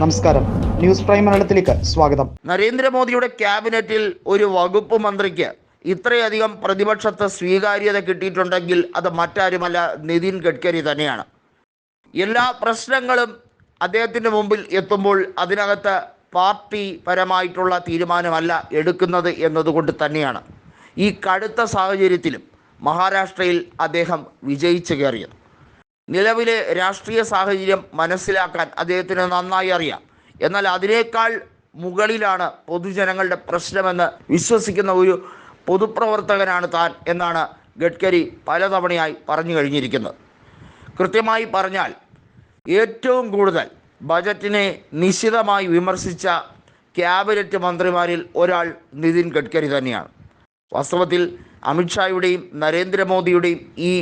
നമസ്കാരം. News prime മലയാളത്തിലേക്ക് സ്വാഗതം. നരേന്ദ്രമോദിയുടെ ക്യാബിനറ്റിൽ ഒരു വകുപ്പ് മന്ത്രിക്ക് ഇത്രയധികം പ്രതിപക്ഷത്ത് സ്വീകാര്യത കിട്ടിയിട്ടുണ്ടെങ്കിൽ അത് മറ്റാരുമല്ല നിതിൻ ഗഡ്കരി തന്നെയാണ്. എല്ലാ പ്രശ്നങ്ങളും അദ്ദേഹത്തിന്റെ മുമ്പിൽ എത്തുമ്പോൾ അതിനകത്ത് പാർട്ടി പരമായിട്ടുള്ള തീരുമാനമല്ല എടുക്കുന്നത് എന്നതുകൊണ്ട് തന്നെയാണ് ഈ കടുത്ത സാഹചര്യത്തിലും മഹാരാഷ്ട്രയിൽ അദ്ദേഹം വിജയിച്ചു കയറിയത്. നിലവിലെ രാഷ്ട്രീയ സാഹചര്യം മനസ്സിലാക്കാൻ അദ്ദേഹത്തിന് നന്നായി അറിയാം. എന്നാൽ അതിനേക്കാൾ മുകളിലാണ് പൊതുജനങ്ങളുടെ പ്രശ്നമെന്ന് വിശ്വസിക്കുന്ന ഒരു പൊതുപ്രവർത്തകനാണ് താൻ എന്നാണ് ഗഡ്കരി പലതവണയായി പറഞ്ഞു കഴിഞ്ഞിരിക്കുന്നത്. കൃത്യമായി പറഞ്ഞാൽ ഏറ്റവും കൂടുതൽ ബജറ്റിനെ നിശിതമായി വിമർശിച്ച ക്യാബിനറ്റ് മന്ത്രിമാരിൽ ഒരാൾ നിതിൻ ഗഡ്കരി തന്നെയാണ്. വാസ്തവത്തിൽ അമിത്ഷായുടെയും നരേന്ദ്രമോദിയുടെയും ഈ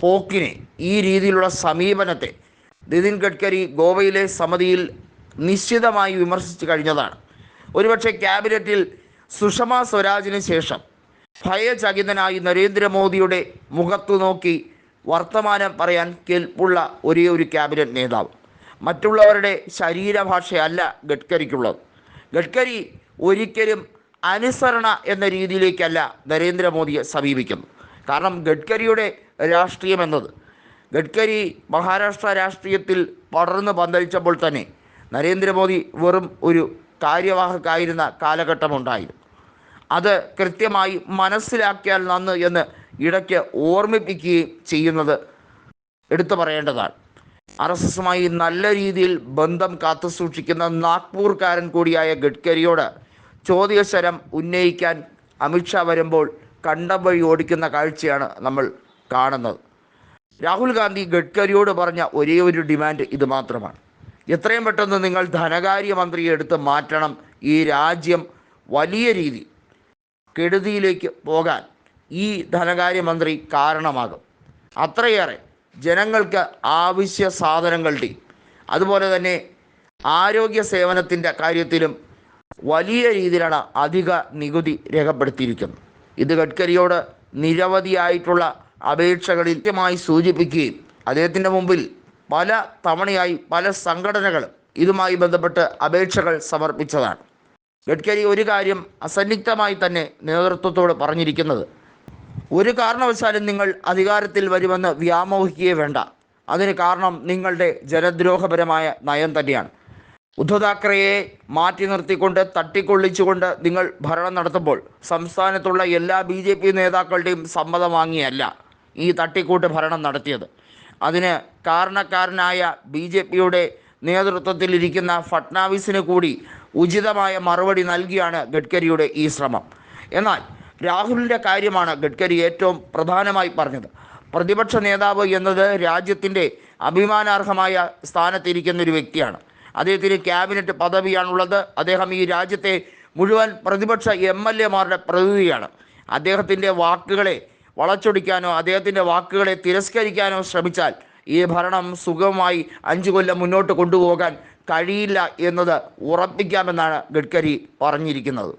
പോക്കിനെ ഈ രീതിയിലുള്ള സമീപനത്തെ നിതിൻ ഗഡ്കരി ഗോവയിലെ സമിതിയിൽ നിശ്ചിതമായി വിമർശിച്ചു കഴിഞ്ഞതാണ്. ഒരുപക്ഷെ ക്യാബിനറ്റിൽ സുഷമ സ്വരാജിന് ശേഷം ഭയചകിതനായി നരേന്ദ്രമോദിയുടെ മുഖത്തു നോക്കി വർത്തമാനം പറയാൻ കെൽപ്പുള്ള ഒരേ ഒരു ക്യാബിനറ്റ് നേതാവ്. മറ്റുള്ളവരുടെ ശരീരഭാഷയല്ല ഗഡ്കരിക്കുള്ളത്. ഗഡ്കരി ഒരിക്കലും അനുസരണ എന്ന രീതിയിലേക്കല്ല നരേന്ദ്രമോദിയെ സമീപിക്കുന്നത്. കാരണം ഗഡ്കരിയുടെ രാഷ്ട്രീയം എന്നത്. ഗഡ്കരി മഹാരാഷ്ട്ര രാഷ്ട്രീയത്തിൽ പടർന്ന് പന്തലിച്ചപ്പോൾ തന്നെ നരേന്ദ്രമോദി വെറും ഒരു കാര്യവാഹക്കായിരുന്ന കാലഘട്ടമുണ്ടായിരുന്നു. അത് കൃത്യമായി മനസ്സിലാക്കിയാൽ നന്ന് എന്ന് ഇടയ്ക്ക് ഓർമ്മിപ്പിക്കുകയും ചെയ്യുന്നത് എടുത്തു പറയേണ്ടതാണ്. ആർ എസ് എസുമായി നല്ല രീതിയിൽ ബന്ധം കാത്തു സൂക്ഷിക്കുന്ന നാഗ്പൂർക്കാരൻ കൂടിയായ ഗഡ്കരിയോട് ചോദ്യശരം ഉന്നയിക്കാൻ അമിത്ഷാ വരുമ്പോൾ കണ്ടം വഴി ഓടിക്കുന്ന കാഴ്ചയാണ് നമ്മൾ കാണുന്നത്. രാഹുൽ ഗാന്ധി ഗഡ്കരിയോട് പറഞ്ഞ ഒരേ ഒരു ഡിമാൻഡ് ഇത് മാത്രമാണ്. എത്രയും പെട്ടെന്ന് നിങ്ങൾ ധനകാര്യമന്ത്രിയെ എടുത്ത് മാറ്റണം. ഈ രാജ്യം വലിയ രീതി കെടുതിയിലേക്ക് പോകാൻ ഈ ധനകാര്യമന്ത്രി കാരണമാകും. അത്രയേറെ ജനങ്ങൾക്ക് ആവശ്യ സാധനങ്ങളുടെയും അതുപോലെ തന്നെ ആരോഗ്യ സേവനത്തിന്റെ കാര്യത്തിലും വലിയ രീതിയിലാണ് അധിക നികുതി രേഖപ്പെടുത്തിയിരിക്കുന്നത്. ഇത് ഗഡ്കരിയോട് നിരവധിയായിട്ടുള്ള അപേക്ഷകളിൽ കൃത്യമായി സൂചിപ്പിക്കുകയും അദ്ദേഹത്തിന്റെ മുമ്പിൽ പല തവണയായി പല സംഘടനകളും ഇതുമായി ബന്ധപ്പെട്ട് അപേക്ഷകൾ സമർപ്പിച്ചതാണ്. ഗഡ്കരി ഒരു കാര്യം അസന്നിഗ്ധമായി തന്നെ നേതൃത്വത്തോട് പറഞ്ഞിരിക്കുന്നത്. ഒരു കാരണവശാലും നിങ്ങൾ അധികാരത്തിൽ വരുമെന്ന് വ്യാമോഹിക്കുകയേ വേണ്ട. അതിന് കാരണം നിങ്ങളുടെ ജനദ്രോഹപരമായ നയം തന്നെയാണ്. ഉദ്ധവ് താക്കറെയെ മാറ്റി നിർത്തിക്കൊണ്ട് തട്ടിക്കൊള്ളിച്ചുകൊണ്ട് നിങ്ങൾ ഭരണം നടത്തുമ്പോൾ സംസ്ഥാനത്തുള്ള എല്ലാ ബി ജെ പി നേതാക്കളുടെയും സമ്മതം വാങ്ങിയല്ല ഈ തട്ടിക്കൂട്ട് ഭരണം നടത്തിയത്. അതിന് കാരണക്കാരനായ ബി ജെ പിയുടെ നേതൃത്വത്തിലിരിക്കുന്ന ഫട്നാവിസിന് കൂടി ഉചിതമായ മറുപടി നൽകിയാണ് ഗഡ്കരിയുടെ ഈ ശ്രമം. എന്നാൽ രാഹുലിന്റെ കാര്യമാണ് ഗഡ്കരി ഏറ്റവും പ്രധാനമായി പറഞ്ഞത്. പ്രതിപക്ഷ നേതാവ് എന്നത് രാജ്യത്തിന്റെ അഭിമാനാർഹമായ സ്ഥാനത്തിരിക്കുന്ന ഒരു വ്യക്തിയാണ്. അദ്ദേഹത്തിന് ക്യാബിനറ്റ് പദവിയാണുള്ളത്. അദ്ദേഹം ഈ രാജ്യത്തെ മുഴുവൻ പ്രതിപക്ഷ എം എൽ എമാരുടെ പ്രതിനിധിയാണ്. അദ്ദേഹത്തിന്റെ വാക്കുകളെ വളച്ചൊടിക്കാനോ അദ്ദേഹത്തിന്റെ വാക്കുകളെ തിരസ്കരിക്കാനോ ശ്രമിച്ചാൽ ഈ ഭരണം സുഗമമായി അഞ്ചു കൊല്ലം മുന്നോട്ട് കൊണ്ടുപോകാൻ കഴിയില്ല എന്നത് ഉറപ്പിക്കാമെന്നാണ് ഗഡ്കരി പറഞ്ഞിരിക്കുന്നത്.